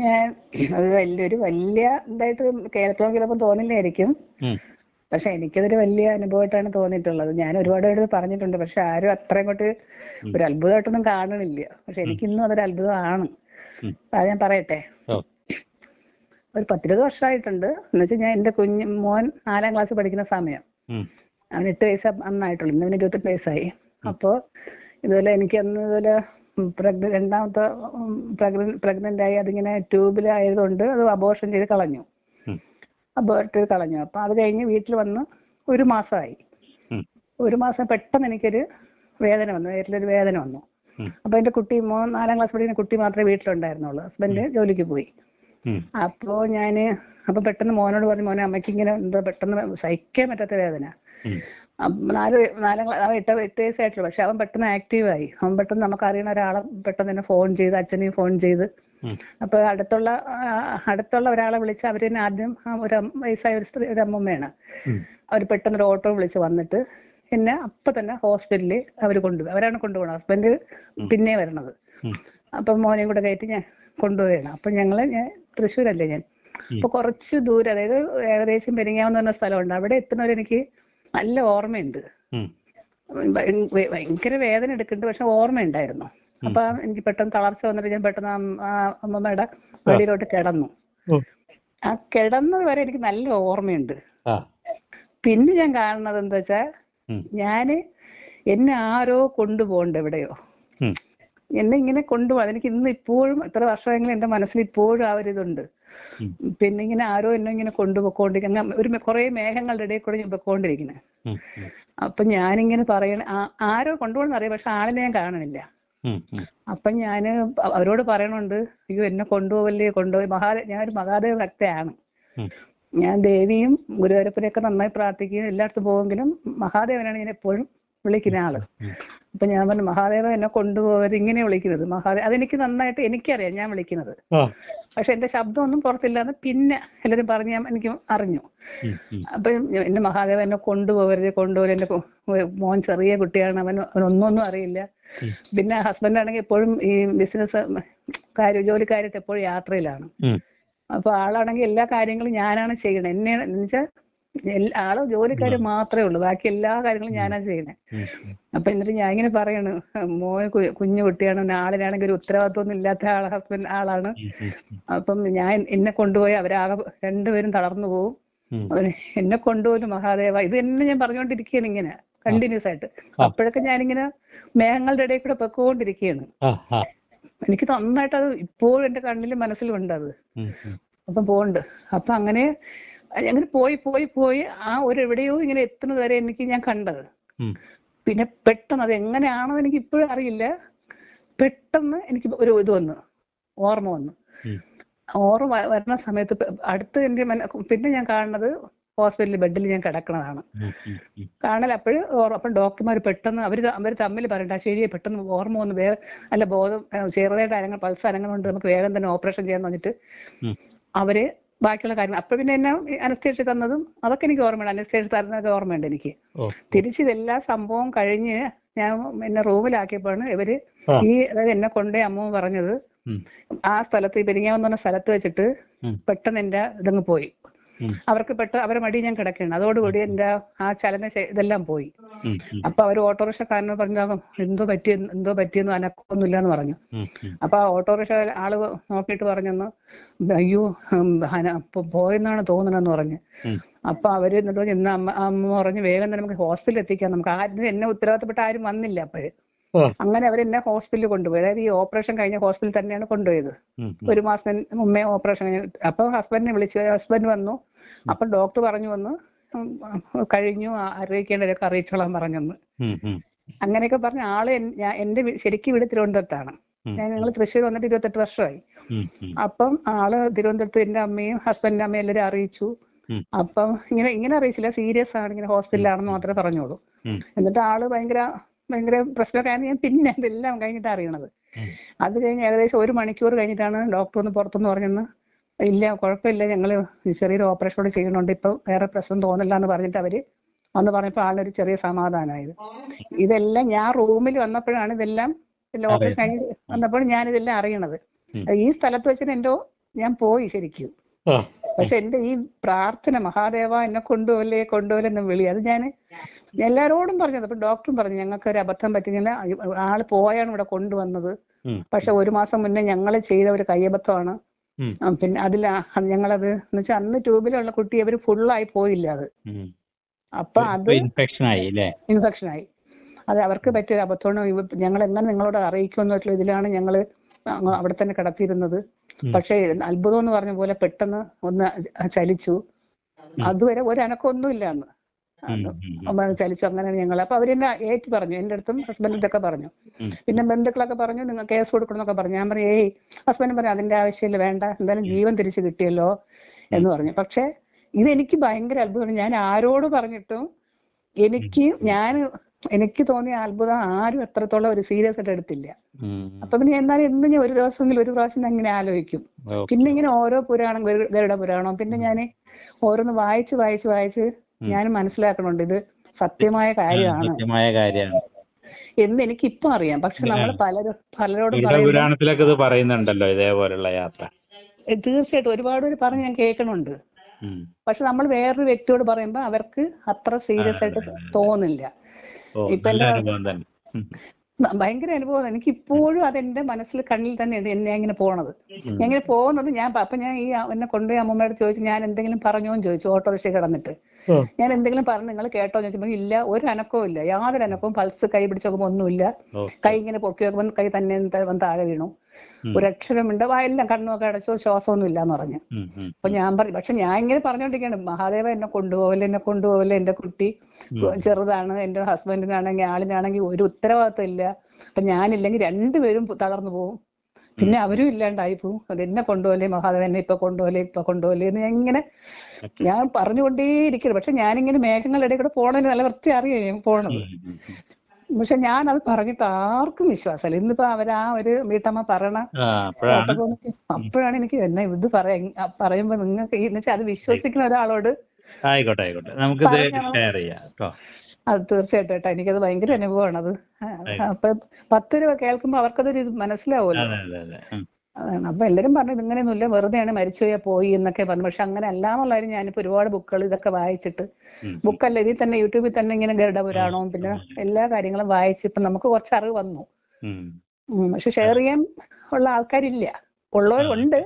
ഞാൻ അത് വലിയൊരു വലിയ ഇതായിട്ട് കേൾക്കാൻ ചിലപ്പോൾ തോന്നില്ലായിരിക്കും. പക്ഷെ എനിക്കതൊരു വലിയ അനുഭവമായിട്ടാണ് തോന്നിയിട്ടുള്ളത്. ഞാൻ ഒരുപാട് പേര് പറഞ്ഞിട്ടുണ്ട് പക്ഷെ ആരും അത്ര അങ്ങോട്ട് ഒരു അത്ഭുതമായിട്ടൊന്നും കാണണില്ല പക്ഷെ എനിക്കിന്നും അതൊരു അത്ഭുതമാണ്. അത് ഞാൻ പറയട്ടെ? ഒരു പത്തിരുപത് വർഷമായിട്ടുണ്ട്. എന്നുവെച്ചാൽ ഞാൻ എന്റെ കുഞ്ഞ് മോൻ നാലാം ക്ലാസ് പഠിക്കുന്ന സമയം. അവന് എട്ട് വയസ്സ് അന്നായിട്ടുള്ളൂ. ഇന്ന് അവന് ഇരുപത്തെട്ട് വയസ്സായി. അപ്പോൾ ഇതുപോലെ എനിക്ക് അന്ന് ഇതുപോലെ പ്രഗ്ന രണ്ടാമത്തെ പ്രഗ്നന്റ് ആയി അതിങ്ങനെ ട്യൂബിലായതുകൊണ്ട് അത് അബോർഷൻ ചെയ്ത് കളഞ്ഞു. അബോർട്ട് ചെയ്ത് കളഞ്ഞു. അപ്പൊ അത് കഴിഞ്ഞ് വീട്ടിൽ വന്ന് ഒരു മാസമായി. ഒരു മാസം പെട്ടെന്ന് എനിക്കൊരു വേദന വന്നു. വയറ്റിലൊരു വേദന വന്നു. അപ്പൊ എന്റെ കുട്ടി മൂന്ന് നാലാം ക്ലാസ് പഠിക്കുന്ന കുട്ടി മാത്രമേ വീട്ടിലുണ്ടായിരുന്നുള്ളൂ. ഹസ്ബൻഡ് ജോലിക്ക് പോയി. അപ്പോ ഞാൻ അപ്പൊ പെട്ടെന്ന് മോനോട് പറഞ്ഞു മോനെ അമ്മയ്ക്ക് ഇങ്ങനെ എന്തോ പെട്ടെന്ന് സഹിക്കാൻ പറ്റാത്ത വേദന. നാല് നാലാം അവൻ എട്ട് എട്ട് വയസ്സായിട്ടുള്ളൂ പക്ഷെ അവൻ പെട്ടെന്ന് ആക്റ്റീവായി. അവൻ പെട്ടെന്ന് നമുക്ക് അറിയുന്ന ഒരാളെ പെട്ടെന്ന് തന്നെ ഫോൺ ചെയ്ത് അച്ഛനെയും ഫോൺ ചെയ്ത്. അപ്പോൾ അടുത്തുള്ള അടുത്തുള്ള ഒരാളെ വിളിച്ച് അവർ തന്നെ ആദ്യം ഒരു വയസ്സായ ഒരു സ്ത്രീ ഒരു അമ്മമ്മയാണ്. അവർ പെട്ടെന്ന് ഒരു ഓട്ടോ വിളിച്ച് വന്നിട്ട് എന്നെ അപ്പം തന്നെ ഹോസ്പിറ്റലിൽ അവർ കൊണ്ടുപോയി. അവരാണ് കൊണ്ടുപോകണം ഹസ്ബൻഡ് പിന്നെ വരണത്. അപ്പൊ മോനെയും കൂടെ കയറ്റി ഞാൻ കൊണ്ടുപോവുകയാണ്. അപ്പം ഞങ്ങൾ ഞാൻ തൃശ്ശൂരല്ലേ ഞാൻ. അപ്പോൾ കുറച്ച് ദൂരം അതായത് ഏകദേശം പെരിങ്ങാവെന്ന് പറഞ്ഞ സ്ഥലമുണ്ട്. അവിടെ എത്തുന്നവരെ എനിക്ക് നല്ല ഓർമ്മയുണ്ട്. ഭയങ്കര വേദന എടുക്കുന്നുണ്ട്. പക്ഷെ ഓർമ്മയുണ്ടായിരുന്നു. അപ്പൊ എനിക്ക് പെട്ടെന്ന് തളർച്ച വന്നിട്ട് ഞാൻ പെട്ടെന്ന് അമ്മമ്മയുടെ വെളിയിലോട്ട് കിടന്നു. ആ കിടന്നത് വരെ എനിക്ക് നല്ല ഓർമ്മയുണ്ട്. പിന്നെ ഞാൻ കാണുന്നത് എന്താ വെച്ചാ. ഞാൻ എന്നെ ആരോ കൊണ്ടുപോകണ്ട എവിടെയോ. എന്നെ ഇങ്ങനെ കൊണ്ടുപോകാൻ എനിക്ക് ഇന്ന് ഇപ്പോഴും എത്ര വർഷമെങ്കിലും എന്റെ മനസ്സിൽ ഇപ്പോഴും ആ ഒരു ഇതുണ്ട്. പിന്നെ ഇങ്ങനെ ആരോ എന്നെ ഇങ്ങനെ കൊണ്ടുപോയിക്കൊണ്ടിരിക്കുന്ന ഒരു കുറെ മേഘങ്ങളുടെ ഇടയിൽ കൂടെ ഞാൻ പൊയ്ക്കൊണ്ടിരിക്കുന്നത്. അപ്പൊ ഞാനിങ്ങനെ പറയണ ആരോ കൊണ്ടുപോകണമെന്ന് അറിയാം പക്ഷെ ആളിനെ ഞാൻ. ഉം. അപ്പൊ ഞാൻ അവരോട് പറയണുണ്ട് അയ്യോ എന്നെ കൊണ്ടുപോവല്ലേ കൊണ്ടുപോയി. ഞാൻ ഞാനൊരു മഹാദേവ ഭക്തയാണ്. ഞാൻ ദേവിയും ഗുരുവായൂരപ്പനെയൊക്കെ നന്നായി പ്രാർത്ഥിക്കുകയും എല്ലായിടത്തും പോവെങ്കിലും മഹാദേവനാണ് ഞാൻ എപ്പോഴും വിളിക്കുന്ന ആൾ. അപ്പൊ ഞാൻ പറഞ്ഞു മഹാദേവ എന്നെ കൊണ്ടുപോകരുത് ഇങ്ങനെ വിളിക്കുന്നത്. മഹാദേവ അതെനിക്ക് നന്നായിട്ട് എനിക്കറിയാം ഞാൻ വിളിക്കുന്നത്. പക്ഷെ എന്റെ ശബ്ദമൊന്നും പുറത്തില്ലാന്ന് പിന്നെ എല്ലാവരും പറഞ്ഞ് ഞാൻ എനിക്ക് അറിഞ്ഞു. അപ്പൊ എന്റെ മഹാദേവൻ എന്നെ കൊണ്ടുപോകരുത് കൊണ്ടുപോകരുത്. എന്റെ മോൻ ചെറിയ കുട്ടിയാണ് അവൻ ഒന്നും അറിയില്ല. പിന്നെ ഹസ്ബൻഡ് ആണെങ്കിൽ എപ്പോഴും ഈ ബിസിനസ് കാര്യ ജോലിക്കാരായിട്ട് എപ്പോഴും യാത്രയിലാണ്. അപ്പൊ ആളാണെങ്കിൽ എല്ലാ കാര്യങ്ങളും ഞാനാണ് ചെയ്യണത്. എന്നെ എന്നുവെച്ചാൽ ആൾ ജോലിക്കാര് മാത്രമേ ഉള്ളൂ. ബാക്കി എല്ലാ കാര്യങ്ങളും ഞാനാ ചെയ്യുന്നത്. അപ്പൊ എന്നിട്ട് ഞാൻ ഇങ്ങനെ പറയാണ് മോൻ കുഞ്ഞു കുട്ടിയാണ് ആളിനാണെങ്കിൽ ഒരു ഉത്തരവാദിത്വം ഇല്ലാത്ത ആളെ ഹസ്ബൻഡ് ആളാണ്. അപ്പം ഞാൻ എന്നെ കൊണ്ടുപോയി അവരാകെ രണ്ടുപേരും തളർന്നു പോകും എന്നെ കൊണ്ടുപോലും മഹാദേവ ഇത് തന്നെ ഞാൻ പറഞ്ഞുകൊണ്ടിരിക്കുകയാണ് ഇങ്ങനെ കണ്ടിന്യൂസ് ആയിട്ട്. അപ്പോഴൊക്കെ ഞാനിങ്ങനെ മേഘങ്ങളുടെ ഇടയിൽ കൂടെ പൊക്കോണ്ടിരിക്കുകയാണ് എനിക്ക് നന്നായിട്ട് അത് ഇപ്പോഴും എന്റെ കണ്ണിലും മനസ്സിലും ഉണ്ട് അത്. അപ്പം പോണ്ട് അപ്പൊ അങ്ങനെ അങ്ങനെ പോയി പോയി പോയി ആ ഒരു എവിടെയോ ഇങ്ങനെ എത്തുന്നത് വരെ എനിക്ക് ഞാൻ കണ്ടത്. പിന്നെ പെട്ടെന്ന് അത് എങ്ങനെയാണെന്ന് എനിക്ക് ഇപ്പോഴും അറിയില്ല. പെട്ടെന്ന് എനിക്ക് ഒരു ഇത് വന്നു. ഓർമ്മ വന്നു. ഓർമ്മ വരുന്ന സമയത്ത് അടുത്ത് എന്റെ പിന്നെ ഞാൻ കാണുന്നത് ഹോസ്പിറ്റലിൽ ബെഡിൽ ഞാൻ കിടക്കണതാണ് കാണല. കാണൽ അപ്പോഴും അപ്പം ഡോക്ടർമാർ പെട്ടെന്ന് അവർ അവർ തമ്മിൽ പറയണ്ട ശരിയെ പെട്ടെന്ന് ഓർമ്മ വന്ന്. വേറെ അല്ല ബോധം ചെറുതായിട്ട് അരങ്ങൾ പൾസ് അരങ്ങളുണ്ട് നമുക്ക് വേഗം തന്നെ ഓപ്പറേഷൻ ചെയ്യാന്ന് പറഞ്ഞിട്ട് ഉം. അവർ ബാക്കിയുള്ള കാര്യങ്ങൾ. അപ്പൊ പിന്നെ എന്നെ അനസ്തേഷ്യ തന്നതും അതൊക്കെ എനിക്ക് ഓർമ്മയുണ്ട്. അനസ്തേഷ്യ തരുന്നതൊക്കെ ഓർമ്മയുണ്ട് എനിക്ക്. തിരിച്ചു ഇതെല്ലാ സംഭവം കഴിഞ്ഞ് ഞാൻ എന്നെ റൂമിലാക്കിയപ്പോഴാണ് ഇവർ ഈ അതായത് എന്നെ കൊണ്ടേ അമ്മ പറഞ്ഞത് ആ സ്ഥലത്ത് ഈ പെരിങ്ങാവെന്ന് പറഞ്ഞ സ്ഥലത്ത് വെച്ചിട്ട്. പെട്ടെന്ന് എന്റെ ഇതങ്ങ് പോയി. അവർക്ക് പെട്ട് അവരെ മടി ഞാൻ കിടക്കുകയാണ്. അതോടുകൂടി എന്റെ ആ ചലന ഇതെല്ലാം പോയി. അപ്പൊ അവർ ഓട്ടോറിക്ഷക്കാരനോട് പറഞ്ഞു എന്തോ പറ്റി? എന്തോ പറ്റിയെന്ന് അനക്കൊന്നുമില്ല എന്ന് പറഞ്ഞു. അപ്പൊ ആ ഓട്ടോറിക്ഷ ആൾ നോക്കിയിട്ട് പറഞ്ഞെന്ന് അയ്യോ പോയെന്നാണ് തോന്നണെന്ന് പറഞ്ഞു. അപ്പൊ അവർ എന്നിട്ട് ഇന്ന് അമ്മ അമ്മ പറഞ്ഞു വേഗം തന്നെ നമുക്ക് ഹോസ്പിറ്റലിൽ എത്തിക്കാം. നമുക്ക് ആരും എന്നെ ഉത്തരവാദിത്തപ്പെട്ട ആരും വന്നില്ല അപ്പോഴ്. അങ്ങനെ അവരെന്നെ ഹോസ്പിറ്റലിൽ കൊണ്ടുപോയി. അതായത് ഈ ഓപ്പറേഷൻ കഴിഞ്ഞ ഹോസ്പിറ്റലിൽ തന്നെയാണ് കൊണ്ടുപോയത്. ഒരു മാസം മുമ്പേ ഓപ്പറേഷൻ കഴിഞ്ഞു. അപ്പൊ ഹസ്ബൻഡിനെ വിളിച്ചു ഹസ്ബൻഡ് വന്നു. അപ്പൊ ഡോക്ടർ പറഞ്ഞു വന്നു കഴിഞ്ഞു അറിയിക്കേണ്ടവരൊക്കെ അറിയിച്ചോളാൻ പറഞ്ഞെന്ന്. അങ്ങനെയൊക്കെ പറഞ്ഞ ആൾ എന്റെ ശരിക്കും ഇവിടെ തിരുവനന്തപുരത്താണ്. ഞാൻ ഞങ്ങൾ തൃശ്ശൂർ വന്നിട്ട് ഇരുപത്തെട്ട് വർഷമായി. അപ്പം ആൾ തിരുവനന്തപുരത്ത് എന്റെ അമ്മയും ഹസ്ബൻഡിന്റെ അമ്മയും എല്ലാവരും അറിയിച്ചു. അപ്പം ഇങ്ങനെ ഇങ്ങനെ അറിയിച്ചില്ല. സീരിയസ് ആണ് ഇങ്ങനെ ഹോസ്പിറ്റലിലാണെന്ന് മാത്രമേ പറഞ്ഞോളൂ. എന്നിട്ട് ആൾ ഭയങ്കര ഭയങ്കര പ്രശ്നമൊക്കെയാണ് ഞാൻ പിന്നെ ഇതെല്ലാം കഴിഞ്ഞിട്ട് അറിയണത്. അത് കഴിഞ്ഞ് ഏകദേശം ഒരു മണിക്കൂർ കഴിഞ്ഞിട്ടാണ് ഡോക്ടർ ഒന്ന് പുറത്തുനിന്ന് പറഞ്ഞെന്ന്. ഇല്ല കുഴപ്പമില്ല. ഞങ്ങൾ ചെറിയൊരു ഓപ്പറേഷൻ കൂടെ ചെയ്യുന്നുണ്ട്. ഇപ്പോൾ വേറെ പ്രശ്നം തോന്നില്ല എന്ന് പറഞ്ഞിട്ട് അവർ വന്ന് പറഞ്ഞപ്പോൾ ആളിനൊരു ചെറിയ സമാധാനമായത്. ഇതെല്ലാം ഞാൻ റൂമിൽ വന്നപ്പോഴാണ് ഇതെല്ലാം ഓപ്പറേഷൻ കഴിഞ്ഞ് വന്നപ്പോൾ ഞാൻ ഇതെല്ലാം അറിയണത് ഈ സ്ഥലത്ത് വെച്ചിട്ട് എന്തോ ഞാൻ പോയി ശരിക്കും. പക്ഷെ എന്റെ ഈ പ്രാർത്ഥന മഹാദേവ എന്നെ കൊണ്ടുപോലെ കൊണ്ടുപോലെ എന്ന് വിളി. അത് ഞാൻ എല്ലാരോടും പറഞ്ഞത് അപ്പൊ ഡോക്ടറും പറഞ്ഞു ഞങ്ങൾക്ക് ഒരു അബദ്ധം പറ്റിയില്ല ആൾ പോയാണ് ഇവിടെ കൊണ്ടുവന്നത്. പക്ഷെ ഒരു മാസം മുന്നേ ഞങ്ങൾ ചെയ്ത ഒരു കയ്യബദ്ധമാണ്. പിന്നെ അതിൽ ഞങ്ങളത് എന്ന് വെച്ചാൽ അന്ന് ട്യൂബിലുള്ള കുട്ടി അവർ ഫുള്ളായി പോയില്ല അത്. അപ്പൊ അത് ഇൻഫെക്ഷൻ ആയി ഇൻഫെക്ഷൻ ആയി അത് അവർക്ക് പറ്റിയ അബദ്ധമാണ്. ഞങ്ങൾ എങ്ങനെ നിങ്ങളോട് അറിയിക്കുമെന്നുള്ള ഇതിലാണ് ഞങ്ങൾ അവിടെ തന്നെ കിടത്തിയിരുന്നത്. പക്ഷേ അത്ഭുതം എന്ന് പറഞ്ഞ പോലെ പെട്ടെന്ന് ഒന്ന് ചലിച്ചു. അതുവരെ ഒരു അനക്കമൊന്നും ഇല്ല അന്ന്. ചലിച്ചു അങ്ങനെ ഞങ്ങൾ അപ്പൊ അവരെന്നെ ഏറ്റു പറഞ്ഞു. എന്റെ അടുത്തും ഹസ്ബൻഡിന്റെ ഒക്കെ പറഞ്ഞു. പിന്നെ ബന്ധുക്കളൊക്കെ പറഞ്ഞു നിങ്ങൾ കേസ് കൊടുക്കണം എന്നൊക്കെ പറഞ്ഞു. ഞാൻ പറഞ്ഞു ഏയ് ഹസ്ബൻഡ് പറഞ്ഞു അതിന്റെ ആവശ്യമില്ല വേണ്ട. എന്തായാലും ജീവൻ തിരിച്ചു കിട്ടിയല്ലോ എന്ന് പറഞ്ഞു. പക്ഷെ ഇതെനിക്ക് ഭയങ്കര അത്ഭുതമാണ്. ഞാൻ ആരോട് പറഞ്ഞിട്ടും എനിക്ക് ഞാൻ എനിക്ക് തോന്നിയ അത്ഭുതം ആരും എത്രത്തോളം ഒരു സീരിയസ് ആയിട്ട് എടുത്തില്ല. അപ്പൊ പിന്നെ എന്നാലും എന്നും ഞാൻ ഒരു ദിവസമെങ്കിലും ഒരു പ്രാവശ്യം അങ്ങനെ ആലോചിക്കും. പിന്നെ ഇങ്ങനെ ഓരോ പുരാണം ഗരു- ഗരുഡ പുരാണം പിന്നെ ഞാൻ ഓരോന്ന് വായിച്ച് വായിച്ച് വായിച്ച് ഞാൻ മനസ്സിലാക്കണുണ്ട് ഇത് സത്യമായ കാര്യമാണ്. സത്യമായ കാര്യമാണ്. എന്ന് എനിക്ക് ഇപ്പൊ അറിയാം. പക്ഷെ നമ്മൾ പലരും പലരോടും ഇത് പറയുന്നുണ്ടല്ലോ ഇതേപോലുള്ള യാത്ര. തീർച്ചയായിട്ടും ഒരുപാട് പേര് പറഞ്ഞ് ഞാൻ കേൾക്കണുണ്ട് പക്ഷെ നമ്മൾ വേറൊരു വ്യക്തിയോട് പറയുമ്പോൾ അവർക്ക് അത്ര സീരിയസ് ആയിട്ട് തോന്നില്ല ഇപ്പൊ തന്നെ ഭയങ്കര അനുഭവമാണ്. എനിക്ക് ഇപ്പോഴും അതെന്റെ മനസ്സിൽ കണ്ണിൽ തന്നെയുണ്ട് എന്നെ ഇങ്ങനെ പോണത്. എങ്ങനെ പോകുന്നത് ഞാൻ അപ്പൊ ഞാൻ ഈ എന്നെ കൊണ്ടുപോയി അമ്മമ്മയോട് ചോദിച്ചു ഞാൻ എന്തെങ്കിലും പറഞ്ഞോന്ന് ചോദിച്ചു ഓട്ടോറിക്ഷ കിടന്നിട്ട്. ഞാൻ എന്തെങ്കിലും പറഞ്ഞു നിങ്ങൾ കേട്ടോ? എന്ന് ചോദിച്ചപ്പോൾ ഇല്ല ഒരു അനക്കവും ഇല്ല. യാതൊരു അനക്കവും. പൾസ് കൈ പിടിച്ച് നോക്കുമ്പോൾ ഒന്നുമില്ല. കൈ ഇങ്ങനെ പൊക്കി നോക്കുമ്പോൾ കൈ തന്നെ താഴെ വീണു. ഉം. ഒരു അക്ഷരമുണ്ട് വായെല്ലാം കണ്ണുമൊക്കെ അടച്ചു ശ്വാസമൊന്നും ഇല്ല എന്ന് പറഞ്ഞു. അപ്പൊ ഞാൻ പറഞ്ഞു പക്ഷെ ഞാൻ ഇങ്ങനെ പറഞ്ഞോണ്ടിരിക്കുകയാണ് മഹാദേവ എന്നെ കൊണ്ടുപോകല്ലേ എന്നെ കൊണ്ടുപോകല്ലേ എന്റെ കുട്ടി ചെറുതാണ് എന്റെ ഹസ്ബൻഡിനാണെങ്കിൽ ആളിനാണെങ്കിൽ ഒരു ഉത്തരവാദിത്വം ഇല്ല. അപ്പൊ ഞാനില്ലെങ്കിൽ രണ്ടുപേരും തകർന്നു പോകും പിന്നെ അവരും ഇല്ലാണ്ടായി പോകും അത് എന്നെ കൊണ്ടുപോലെ മഹാദേവ എന്നെ ഇപ്പൊ കൊണ്ടുപോലേ ഇപ്പൊ കൊണ്ടുപോലേ എന്ന് ഞാൻ ഇങ്ങനെ ഞാൻ പറഞ്ഞുകൊണ്ടേയിരിക്കുന്നു പക്ഷെ ഞാനിങ്ങനെ മേഘങ്ങളുടെ ഇടയിൽ കൂടെ പോണതിന് നല്ല വൃത്തി അറിയാം ഞാൻ പോണത്. പക്ഷെ ഞാൻ അത് പറഞ്ഞിട്ട് ആർക്കും വിശ്വാസമില്ല. ഇന്നിപ്പോ അവരാ ഒരു വീട്ടമ്മ പറയണ ആ അപ്പോഴാണ്. എനിക്ക് എന്നെ ഇത് പറയാ പറയുമ്പോ നിങ്ങൾക്ക് എന്നുവെച്ചാൽ അത് വിശ്വസിക്കുന്ന ഒരാളോട് ആയിക്കോട്ടെ ആയിക്കോട്ടെ. നമുക്ക്. ഷെയർ ചെയ്യാം അത് തീർച്ചയായിട്ടും കേട്ടോ. എനിക്കത് ഭയങ്കര അനുഭവമാണ് അത് അപ്പൊ പത്ത് രൂപ കേൾക്കുമ്പോ അവർക്കതൊരു മനസ്സിലാവുമല്ലോ. അതാണ്. അപ്പൊ എല്ലാരും പറഞ്ഞു ഇതിങ്ങനെയൊന്നുമില്ല വെറുതെയാണ് മരിച്ചുപോയാ പോയി എന്നൊക്കെ പറഞ്ഞു. പക്ഷെ അങ്ങനെ അല്ല ഞാൻ ഞാനിപ്പോ ഒരുപാട് ബുക്കുകൾ ഇതൊക്കെ വായിച്ചിട്ട്. ബുക്കല്ല ഇതിൽ തന്നെ യൂട്യൂബിൽ തന്നെ ഇങ്ങനെ ഗരുഡ പുരാണവും പിന്നെ എല്ലാ കാര്യങ്ങളും വായിച്ച് ഇപ്പൊ നമുക്ക് കുറച്ച് അറിവ് വന്നു. പക്ഷെ ഷെയർ ചെയ്യാൻ ഉള്ള ആൾക്കാരില്ല. ഉള്ളവരുണ്ട്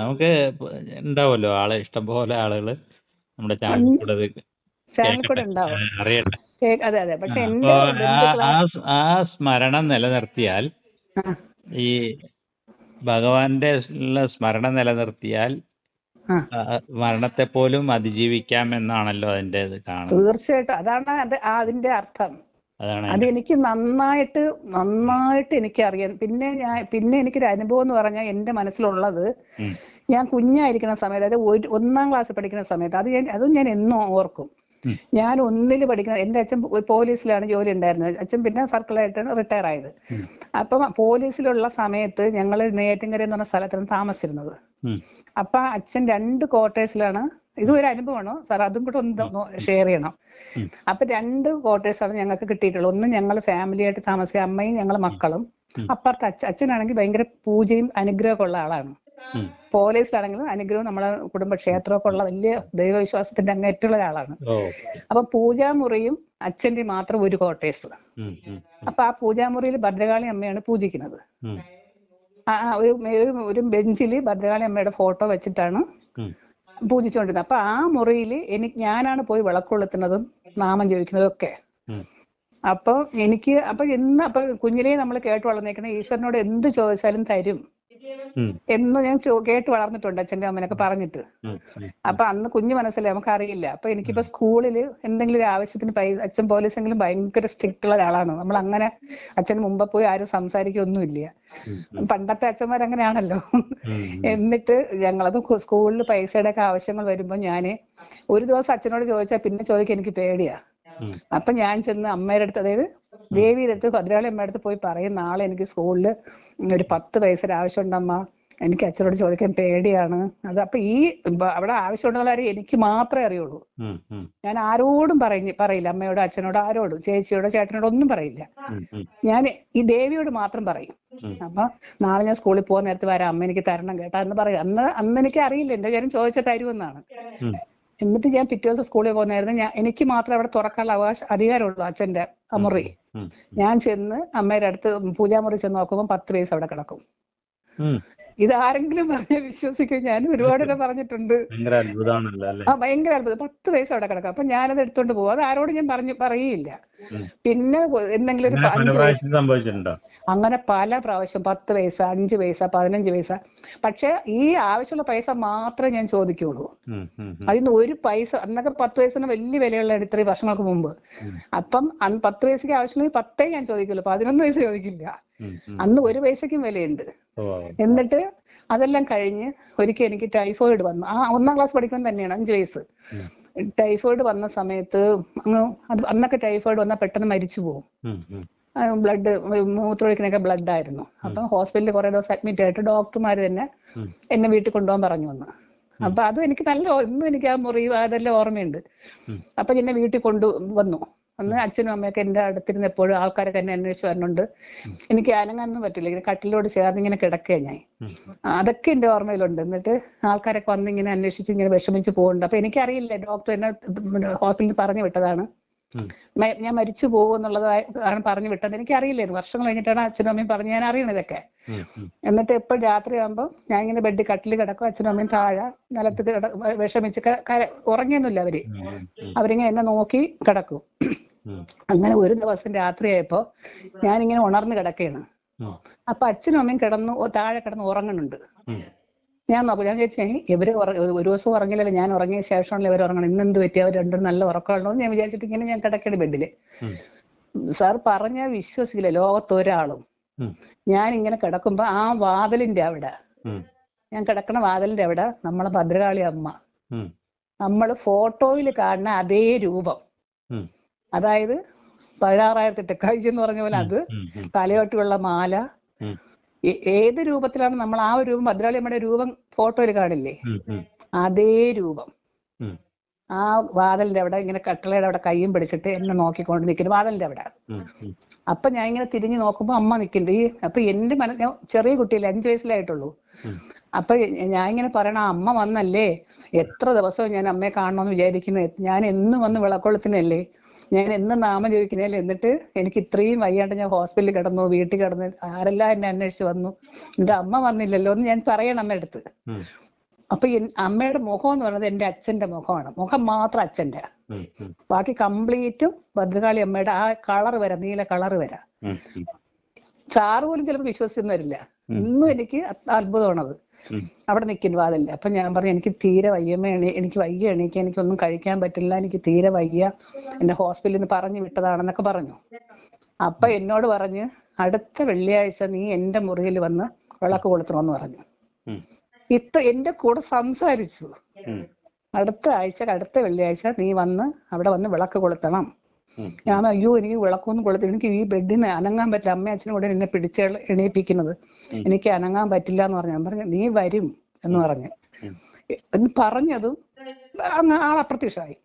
നമുക്ക് ഇപ്പൊ ആളെ ഇഷ്ടം പോലെ നമ്മുടെ ചാനൽ കൂടെ ഉണ്ടാവും. അതെ അതെ. പക്ഷെ ആ സ്മരണം നിലനിർത്തിയാൽ ഈ ഭഗവാന്റെ ഉള്ള സ്മരണ നിലനിർത്തിയാൽ മരണത്തെ പോലും അതിജീവിക്കാം എന്നാണല്ലോ അതിന്റെ ഇത് കാണുന്നത്. തീർച്ചയായിട്ടും. അതാണ് അത് അതിന്റെ അർത്ഥം. അതാണ് അത് നന്നായിട്ട് എനിക്ക് നന്നായിട്ട് നന്നായിട്ട് എനിക്കറിയാം. പിന്നെ ഞാൻ പിന്നെ എനിക്കൊരു അനുഭവം എന്ന് പറഞ്ഞാൽ എന്റെ മനസ്സിലുള്ളത് ഞാൻ കുഞ്ഞായിരിക്കുന്ന സമയത്ത് അതായത് ഒന്നാം ക്ലാസ് പഠിക്കുന്ന സമയത്ത് അത് ഞാൻ അതും ഞാൻ എന്നും ഓർക്കും. ഞാൻ ഒന്നിൽ പഠിക്കുന്ന എന്റെ അച്ഛൻ പോലീസിലാണ് ജോലി ഉണ്ടായിരുന്നത് അച്ഛൻ പിന്നെ സർക്കിളായിട്ടാണ് റിട്ടയർ ആയത്. അപ്പം പോലീസിലുള്ള സമയത്ത് ഞങ്ങൾ നെയ്യാറ്റിൻകര എന്ന് പറഞ്ഞ സ്ഥലത്താണ് താമസിച്ചിരുന്നത്. അപ്പൊ അച്ഛൻ രണ്ട് ക്വാർട്ടേഴ്സിലാണ് ഇതും ഒരു അനുഭവമാണോ സാർ അതും കൂടെ ഒന്ന് ഷെയർ ചെയ്യണം. അപ്പൊ രണ്ട് ക്വാർട്ടേഴ്സാണ് ഞങ്ങൾക്ക് കിട്ടിയിട്ടുള്ളത്. ഒന്ന് ഞങ്ങൾ ഫാമിലി ആയിട്ട് താമസിക്കുക അമ്മയും ഞങ്ങൾ മക്കളും. അപ്പുറത്ത് അച്ഛൻ അച്ഛനാണെങ്കിൽ ഭയങ്കര പൂജയും അനുഗ്രഹമൊക്കെ ഉള്ള ആളാണ്. ഉം. പോലീസിലാണെങ്കിലും അനുഗ്രഹം നമ്മളെ കുടുംബ ക്ഷേത്രമൊക്കെ ഉള്ള വലിയ ദൈവവിശ്വാസത്തിന്റെ അങ്ങേറ്റുള്ള ഒരാളാണ് അപ്പൊ പൂജാമുറിയും അച്ഛന്റെ മാത്രം ഒരു. ഉം. അപ്പൊ ആ പൂജാമുറിയിൽ ഭദ്രകാളി അമ്മയാണ് പൂജിക്കുന്നത് ആ ഒരു ഒരു ഒരു ബെഞ്ചിൽ ഭദ്രകാളി അമ്മയുടെ ഫോട്ടോ വെച്ചിട്ടാണ്. പൂജിച്ചുകൊണ്ടിരുന്നത് അപ്പൊ ആ മുറിയിൽ എനിക്ക് ഞാനാണ് പോയി വിളക്കൊളുത്തുന്നതും നാമം ജപിക്കുന്നതും ഒക്കെ അപ്പൊ എനിക്ക് അപ്പൊ എന്ന് അപ്പൊ കുഞ്ഞിലേ നമ്മൾ കേട്ട് വളർന്നേക്കുന്ന ഈശ്വരനോട് എന്ത് ചോദിച്ചാലും തരും. എന്ന് ഞാൻ കേട്ട് വളർന്നിട്ടുണ്ട് അച്ഛന്റെ അമ്മനൊക്കെ പറഞ്ഞിട്ട്. അപ്പൊ അന്ന് കുഞ്ഞു മനസ്സിലെ നമുക്ക് അറിയില്ല അപ്പൊ എനിക്കിപ്പോ സ്കൂളിൽ എന്തെങ്കിലും ഒരു ആവശ്യത്തിന് അച്ഛൻ പോലീസെങ്കിലും ഭയങ്കര സ്ട്രിക്റ്റ് ഉള്ള ഒരാളാണ്. നമ്മൾ അങ്ങനെ അച്ഛന് മുമ്പ് പോയി ആരും സംസാരിക്കൊന്നുമില്ല. ഇല്ല പണ്ടത്തെ അച്ഛന്മാർ അങ്ങനെയാണല്ലോ. എന്നിട്ട് ഞങ്ങളത് സ്കൂളിൽ പൈസയുടെ ഒക്കെ ആവശ്യങ്ങൾ വരുമ്പോൾ ഞാൻ ഒരു ദിവസം അച്ഛനോട് ചോദിച്ചാൽ പിന്നെ ചോദിക്കാൻ എനിക്ക് പേടിയാ. അപ്പൊ ഞാൻ ചെന്ന് അമ്മയുടെ അടുത്ത് അതായത് ദേവിയുടെ അടുത്ത് ഭദ്രകാളി അമ്മയുടെ അടുത്ത് പോയി പറയും നാളെ എനിക്ക് സ്കൂളിൽ ഒരു പത്ത് പൈസയുടെ ആവശ്യമുണ്ടമ്മ എനിക്ക് അച്ഛനോട് ചോദിക്കാൻ പേടിയാണ്. അത് അപ്പൊ ഈ അവിടെ ആവശ്യമുള്ള കാര്യം എനിക്ക് മാത്രമേ അറിയുള്ളൂ. ഞാൻ ആരോടും പറഞ്ഞു പറയില്ല. അമ്മയോട് അച്ഛനോട് ആരോടും ചേച്ചിയോടോ ചേട്ടനോടോ ഒന്നും പറയില്ല. ഞാൻ ഈ ദേവിയോട് മാത്രം പറയും. അപ്പൊ നാളെ ഞാൻ സ്കൂളിൽ പോകുന്ന നേരത്ത് വരാം. അമ്മ എനിക്ക് തരണം കേട്ടാ എന്ന് പറയും. അന്ന് അന്ന് എനിക്ക് അറിയില്ല. എന്റെ കാര്യം ഉം, എന്നിട്ട് ഞാൻ പിറ്റേ ദിവസം സ്കൂളിൽ പോകുന്നായിരുന്നു ഞാൻ എനിക്ക് മാത്രമേ അവിടെ തുറക്കാനുള്ള അവകാശം അധികാരമുള്ളൂ അച്ഛന്റെ അമുറി മുറി ഞാൻ ചെന്ന് അമ്മയുടെ അടുത്ത് പൂജാമുറി ചെന്ന് നോക്കുമ്പോൾ പത്ത് വയസ്സ് അവിടെ കിടക്കും. ഉം. ഇത് ആരെങ്കിലും പറഞ്ഞാൽ വിശ്വസിക്കും ഞാൻ ഒരുപാട് പേരെ പറഞ്ഞിട്ടുണ്ട് ആ ഭയങ്കര അത്ഭുതം. പത്ത് വയസ്സ് അവിടെ കിടക്കും. അപ്പൊ ഞാനത് എടുത്തോണ്ട് പോകും. അത് ആരോടും ഞാൻ പറഞ്ഞു പറയില്ല. പിന്നെ എന്തെങ്കിലും ഒരു അങ്ങനെ പല പ്രാവശ്യം പത്ത് പൈസ അഞ്ച് പൈസ പതിനഞ്ച് പൈസ പക്ഷെ ഈ ആവശ്യമുള്ള പൈസ മാത്രമേ ഞാൻ ചോദിക്കുള്ളൂ. അതിന് ഒരു പൈസ അന്നൊക്കെ പത്ത് പൈസന് വലിയ വിലയുള്ള ഇത്രയും വർഷങ്ങൾക്ക് മുമ്പ്. അപ്പം പത്ത് പൈസക്ക് ആവശ്യമുണ്ടെങ്കിൽ പത്തേ ഞാൻ ചോദിക്കുള്ളൂ. പതിനൊന്ന് പൈസ ചോദിക്കില്ല. അന്ന് ഒരു പൈസക്കും വിലയുണ്ട്. എന്നിട്ട് അതെല്ലാം കഴിഞ്ഞ് ഒരിക്കൽ എനിക്ക് ടൈഫോയിഡ് വന്നു. ആ ഒന്നാം ക്ലാസ് പഠിക്കുമ്പോൾ തന്നെയാണ് അഞ്ച് വയസ്സ്. ടൈഫോയിഡ് വന്ന സമയത്ത് അങ്ങ് അന്നൊക്കെ ടൈഫോയിഡ് വന്നാൽ പെട്ടെന്ന് മരിച്ചു പോകും ബ്ലഡ് മൂത്ര ബ്ലഡ് മൂത്രമൊഴിക്കണൊക്കെ ബ്ലഡ് ആയിരുന്നു. അപ്പം ഹോസ്പിറ്റലിൽ കുറേ ദിവസം അഡ്മിറ്റ് ആയിട്ട് ഡോക്ടർമാർ തന്നെ എന്നെ വീട്ടിൽ കൊണ്ടുപോകാൻ പറഞ്ഞു വന്നു. അപ്പൊ അതും എനിക്ക് നല്ല ഇന്നും എനിക്ക് ആ മുറിവ് അതെല്ലാം ഓർമ്മയുണ്ട്. അപ്പൊ എന്നെ വീട്ടിൽ കൊണ്ടു വന്നു അന്ന് അച്ഛനും അമ്മയൊക്കെ എന്റെ അടുത്തിരുന്ന് എപ്പോഴും ആൾക്കാരൊക്കെ എന്നെ അന്വേഷിച്ച് വരുന്നുണ്ട്. എനിക്ക് അനങ്ങാനൊന്നും പറ്റില്ല. ഇങ്ങനെ കട്ടിലോട് ചേർന്ന് ഇങ്ങനെ കിടക്കുകയാണ് ഞാൻ. അതൊക്കെ എന്റെ ഓർമ്മയിലുണ്ട്. എന്നിട്ട് ആൾക്കാരൊക്കെ വന്ന് ഇങ്ങനെ അന്വേഷിച്ച് ഇങ്ങനെ വിഷമിച്ച് പോകുന്നുണ്ട്. അപ്പൊ എനിക്കറിയില്ല ഡോക്ടർ എന്നെ ഹോസ്പിറ്റലിൽ പറഞ്ഞു വിട്ടതാണ്. ഞാൻ മരിച്ചു പോകും എന്നുള്ളത് ആണ് പറഞ്ഞു വിട്ടത്. എനിക്കറിയില്ലായിരുന്നു വർഷം കഴിഞ്ഞിട്ടാണ് അച്ഛനും അമ്മയും പറഞ്ഞ്. ഞാൻ അറിയണതൊക്കെ എന്നിട്ട് എപ്പോഴും രാത്രിയാകുമ്പോൾ ഞാൻ ഇങ്ങനെ ബെഡ് കട്ടിൽ കിടക്കും. അച്ഛനും അമ്മയും താഴെ നിലത്ത് വിഷമിച്ച് ഉറങ്ങിയൊന്നുമില്ല അവർ. അവരിങ്ങനെ എന്നെ നോക്കി കിടക്കും. അങ്ങനെ ഒരു ദിവസം രാത്രിയായപ്പോ ഞാനിങ്ങനെ ഉണർന്നു കിടക്കുകയാണ് അപ്പൊ അച്ഛനും അമ്മയും കിടന്നു താഴെ കിടന്ന് ഉറങ്ങുന്നുണ്ട് ഞാൻ നോക്കും ഞാൻ ചോദിച്ചു "ഏയ് ഇവർ ഒരു ദിവസം ഉറങ്ങില്ലല്ലോ ഞാൻ ഉറങ്ങിയ ശേഷമാണല്ലോ ഇവർ ഉറങ്ങണം ഇന്നെന്ത് പറ്റി? അവർ രണ്ടും നല്ല ഉറക്കമുണ്ടോ എന്ന് ഞാൻ വിചാരിച്ചിട്ട് ഇങ്ങനെ ഞാൻ കിടക്കണ ബെഡിൽ. സാർ പറഞ്ഞാൽ വിശ്വസിക്കില്ല ലോകത്തൊരാളും ഞാൻ ഇങ്ങനെ കിടക്കുമ്പോ ആ വാതിലിന്റെ അവിടെ ഞാൻ കിടക്കണ വാതിലിന്റെ അവിടെ നമ്മളെ ഭദ്രകാളി അമ്മ. നമ്മൾ ഫോട്ടോയിൽ കാണുന്ന അതേ രൂപം. അതായത് പതിനാറായിരത്തി കഴിച്ച് എന്ന് പറഞ്ഞ പോലെ അത് തലയോട്ടുള്ള മാല. ഏത് രൂപത്തിലാണ് നമ്മൾ ആ ഒരു രൂപം ഭദ്രാളിയമ്മയുടെ രൂപം ഫോട്ടോയിൽ കാണില്ലേ? അതേ രൂപം. ആ വാതിലിന്റെ അവിടെ ഇങ്ങനെ കട്ടളയുടെ അവിടെ കയ്യും പിടിച്ചിട്ട് എന്നെ നോക്കിക്കൊണ്ട് നിൽക്കുന്നു. വാതിലിന്റെ അവിടെ. അപ്പൊ ഞാൻ ഇങ്ങനെ തിരിഞ്ഞു നോക്കുമ്പോൾ അമ്മ നിൽക്കുന്നുണ്ട്. ഈ അപ്പൊ എന്റെ മന ഞാൻ ചെറിയ കുട്ടിയല്ലേ അഞ്ചു വയസ്സിലായിട്ടുള്ളൂ. അപ്പൊ ഞാൻ ഇങ്ങനെ പറയണ അമ്മ വന്നല്ലേ? എത്ര ദിവസവും ഞാൻ അമ്മയെ കാണണമെന്ന് വിചാരിക്കുന്നു. ഞാൻ എന്നും വന്ന് വിളക്കൊളുത്തിനല്ലേ ഞാൻ എന്ന് നാമം ചോദിക്കുന്നതിൽ എന്നിട്ട് എനിക്ക് ഇത്രയും വയ്യാണ്ട് ഞാൻ ഹോസ്പിറ്റലിൽ കിടന്നു വീട്ടിൽ കിടന്നു ആരെല്ലാം എന്നെ അന്വേഷിച്ച് വന്നു. എന്റെ അമ്മ വന്നില്ലല്ലോ എന്ന് ഞാൻ പറയണം അമ്മയുടെ അടുത്ത്. അപ്പൊ അമ്മയുടെ മുഖം എന്ന് പറയുന്നത് എന്റെ അച്ഛന്റെ മുഖമാണ്. മുഖം മാത്രം അച്ഛന്റെ ബാക്കി കംപ്ലീറ്റും ഭദ്രകാളി അമ്മയുടെ ആ കളർ വരാം നീല കളർ വരാം. സാറ് പോലും ചിലപ്പോൾ വിശ്വസിച്ചൊന്നും വരില്ല. ഇന്നും എനിക്ക് അത് അത്ഭുതമാണത്. അവിടെ നിൽക്കുന്നു വാതിലിൽ അപ്പൊ ഞാൻ പറഞ്ഞു എനിക്ക് തീരെ വയ്യമ്മ എണീ എനിക്ക് വയ്യ എണീക്കാൻ എനിക്കൊന്നും കഴിക്കാൻ പറ്റില്ല എനിക്ക് തീരെ വയ്യ എന്നെ ഹോസ്പിറ്റലിൽ നിന്ന് പറഞ്ഞു വിട്ടതാണെന്നൊക്കെ പറഞ്ഞു. അപ്പൊ എന്നോട് പറഞ്ഞ് അടുത്ത വെള്ളിയാഴ്ച നീ എന്റെ മുറിയിൽ വന്ന് വിളക്ക് കൊളുത്തണമെന്ന് പറഞ്ഞു. ഇത്ര എന്റെ കൂടെ സംസാരിച്ചു. അടുത്ത ആഴ്ച അടുത്ത വെള്ളിയാഴ്ച നീ വന്ന് അവിടെ വന്ന് വിളക്ക് കൊളുത്തണം. ഞാൻ അയ്യോ എനിക്ക് വിളക്കൊന്നും കൊളുത്തി എനിക്ക് ഈ ബെഡിന് അനങ്ങാൻ പറ്റില്ല. അമ്മയും അച്ഛനും കൂടെ എന്നെ പിടിച്ച് എണീപ്പിക്കുന്നത്. എനിക്ക് അനങ്ങാൻ പറ്റില്ല എന്ന് പറഞ്ഞു. ഞാൻ പറഞ്ഞു നീ വരും എന്ന് പറഞ്ഞു. എന്ന് പറഞ്ഞതും അങ്ങ് ആൾ അപ്രത്യക്ഷമായി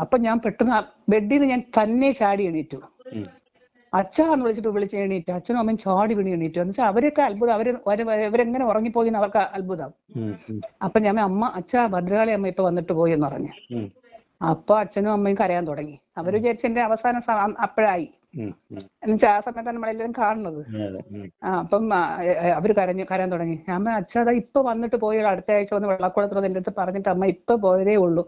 അപ്പൊ ഞാൻ പെട്ടെന്ന് ബെഡിൽ നിന്ന് ഞാൻ തന്നെ ചാടി എണീറ്റു. അച്ഛാ എന്ന് വിളിച്ചിട്ട് വിളിച്ച് എണീറ്റു അച്ഛനും അമ്മയും ചാടി വീണ് എണീറ്റു. എന്ന് വെച്ചാൽ അവരൊക്കെ അത്ഭുതം. അവർ അവരെങ്ങനെ ഇവരെങ്ങനെ ഉറങ്ങിപ്പോയി അവർക്ക് അത്ഭുതം. അപ്പൊ ഞാൻ അമ്മ അച്ഛാ ഭദ്രകാളി അമ്മ ഇപ്പൊ വന്നിട്ട് പോയി എന്ന് പറഞ്ഞു. അപ്പൊ അച്ഛനും അമ്മയും കരയാൻ തുടങ്ങി. അവർ വിചാരിച്ച എന്റെ അവസാനം അപ്പോഴായി. എന്നുവെച്ചാൽ ആ സമയത്താണ് നമ്മളെല്ലാവരും കാണുന്നത്. ആ അപ്പം അവർ കരഞ്ഞു കരയാൻ തുടങ്ങി. അമ്മ അച്ഛാ ഇപ്പൊ വന്നിട്ട് പോയി അടുത്ത ആഴ്ച വന്ന് വെള്ളക്കുളത്തുള്ളത് എന്റെ അടുത്ത് പറഞ്ഞിട്ട് അമ്മ ഇപ്പൊ പോയതേ ഉള്ളൂ.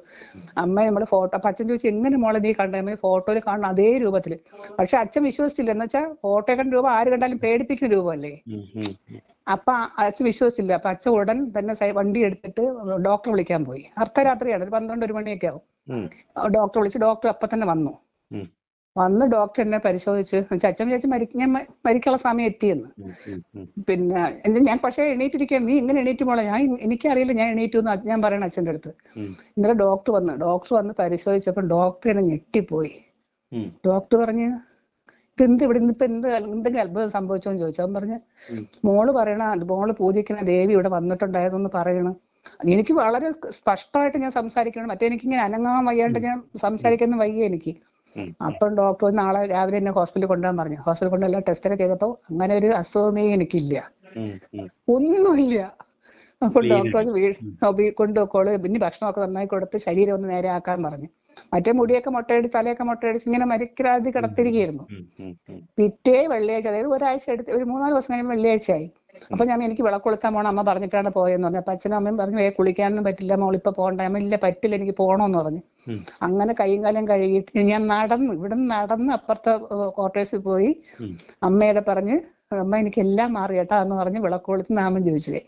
അമ്മ നമ്മൾ ഫോട്ടോ അപ്പൊ അച്ഛൻ ചോദിച്ചു എങ്ങനെ മോളെ നീ കണ്ടേ? അമ്മ ഫോട്ടോയിൽ കാണുന്ന അതേ രൂപത്തിൽ പക്ഷെ അച്ഛൻ വിശ്വസിച്ചില്ല. എന്ന് വെച്ചാൽ ഫോട്ടോ കണ്ട രൂപം ആര് കണ്ടാലും പേടിപ്പിക്കുന്ന രൂപമല്ലേ. അപ്പൊ അച്ഛൻ വിശ്വസിച്ചില്ല. അപ്പൊ അച്ഛൻ ഉടൻ തന്നെ വണ്ടി എടുത്തിട്ട് ഡോക്ടറെ വിളിക്കാൻ പോയി. അർദ്ധരാത്രിയാണ്. ഒരു പന്ത്രണ്ട് ഒരു മണിയൊക്കെ ആവും. ഡോക്ടറെ വിളിച്ച് ഡോക്ടർ അപ്പൊ തന്നെ വന്നു വന്ന് ഡോക്ടർ എന്നെ പരിശോധിച്ച്. അച്ഛൻ വിചാരിച്ച് മരി ഞാൻ മരിക്കാനുള്ള സമയം എത്തിയെന്ന്. പിന്നെ എന്റെ ഞാൻ പക്ഷേ എണീറ്റിരിക്കാൻ നീ ഇങ്ങനെ എണീറ്റ് മോളെ. ഞാൻ എനിക്കറിയില്ല ഞാൻ എണീറ്റു എന്ന് ഞാൻ പറയണ അച്ഛന്റെ അടുത്ത്. ഇന്നലെ ഡോക്ടർ വന്ന് ഡോക്ടർ വന്ന് പരിശോധിച്ചപ്പോൾ ഡോക്ടർ എന്നെ ഞെട്ടിപ്പോയി. ഡോക്ടർ പറഞ്ഞ് ഇതെന്ത് ഇവിടെ ഇന്നിപ്പോ എന്ത് എന്തെങ്കിലും അത്ഭുതം സംഭവിച്ചോ? എന്ന് ചോദിച്ചു. അവൻ പറഞ്ഞു മോൾ പറയണ മോൾ പൂജിക്കുന്ന ദേവി ഇവിടെ വന്നിട്ടുണ്ടായിരുന്നു പറയണം. എനിക്ക് വളരെ സ്പഷ്ടമായിട്ട് ഞാൻ സംസാരിക്കണം മറ്റേ എനിക്ക് ഇങ്ങനെ അനങ്ങാൻ വയ്യാണ്ട് ഞാൻ സംസാരിക്കുന്ന വയ്യ എനിക്ക്. അപ്പം ഡോക്ടർ നാളെ രാവിലെ എന്നെ ഹോസ്പിറ്റലിൽ കൊണ്ടുപോകാൻ പറഞ്ഞു. ഹോസ്പിറ്റലിൽ കൊണ്ട് എല്ലാം ടെസ്റ്റൊക്കെ ചെയ്തപ്പോൾ അങ്ങനെ ഒരു അസുഖമേ എനിക്കില്ല. ഒന്നുമില്ല. അപ്പോൾ വീട്. ഡോക്ടർ വീട് പിന്നെ ഭക്ഷണമൊക്കെ നന്നായി കൊടുത്ത് ശരീരം ഒന്ന് നേരെ ആക്കാൻ പറഞ്ഞു. മറ്റേ മുടിയൊക്കെ മുട്ടയടിച്ച് തലയൊക്കെ മുട്ടയടിച്ച് ഇങ്ങനെ മരിക്കാതെ കിടത്തിരിക്കുകയായിരുന്നു. പിറ്റേ വെള്ളിയാഴ്ച അതായത് ഒരാഴ്ച എടുത്ത് ഒരു മൂന്നാൽ ദിവസം കഴിയുമ്പോൾ വെള്ളിയാഴ്ചയായി. അപ്പൊ ഞാൻ എനിക്ക് വിളക്ക് കൊളുത്താൻ പോകണം അമ്മ പറഞ്ഞിട്ടാണ് പോയെന്ന് പറഞ്ഞു. അപ്പൊ അച്ഛനും അമ്മയും പറഞ്ഞു ഏ കുളിക്കാനൊന്നും പറ്റില്ല മോൾ ഇപ്പൊ പോകണ്ട അമ്മ ഇല്ല പറ്റില്ല എനിക്ക് പോകണമെന്ന് പറഞ്ഞു. അങ്ങനെ കൈയും കാലം കഴുകിയിട്ട് ഞാൻ നടന്നു ഇവിടെ നടന്ന് അപ്പുറത്തെ ക്വാർട്ടേഴ്സിൽ പോയി. അമ്മയുടെ പറഞ്ഞ് അമ്മ എനിക്ക് എല്ലാം മാറി കേട്ടാ എന്ന് പറഞ്ഞ് വിളക്ക് കൊളുത്ത് നാമം ചോദിച്ചേ.